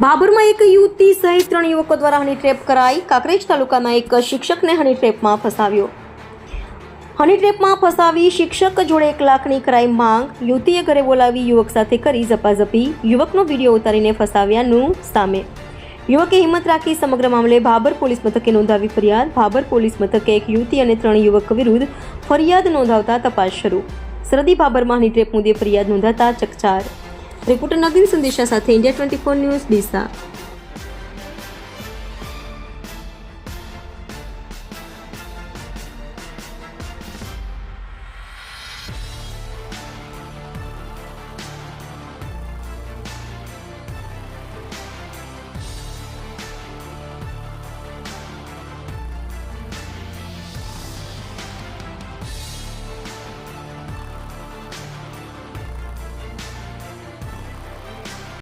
ભાભરમાં એક યુવતી સહિત ત્રણ યુવકો દ્વારા હની ટ્રેપ કરાઈ કાંકરેજ તાલુકાના એક શિક્ષકને હની ટ્રેપમાં ફસાવ્યો. હની ટ્રેપમાં ફસાવી શિક્ષક જોડે એક લાખની કરાઈ માંગ. યુવતીએ ઘરે બોલાવી યુવક સાથે કરી ઝપાઝપી. યુવકનો વીડિયો ઉતારીને ફસાવ્યાનું સામે. યુવકે હિંમત રાખી સમગ્ર મામલે ભાભર પોલીસ મથકે નોંધાવી ફરિયાદ. ભાભર પોલીસ મથકે એક યુવતી અને ત્રણ યુવક વિરુદ્ધ ફરિયાદ નોંધાવતા તપાસ શરૂ. સરદી ભાભરમાં હની ટ્રેપ મુદ્દે ફરિયાદ નોંધાતા ચકચાર. રિપોર્ટર નવીન સંદેશા સાથે India twenty four news Deesa.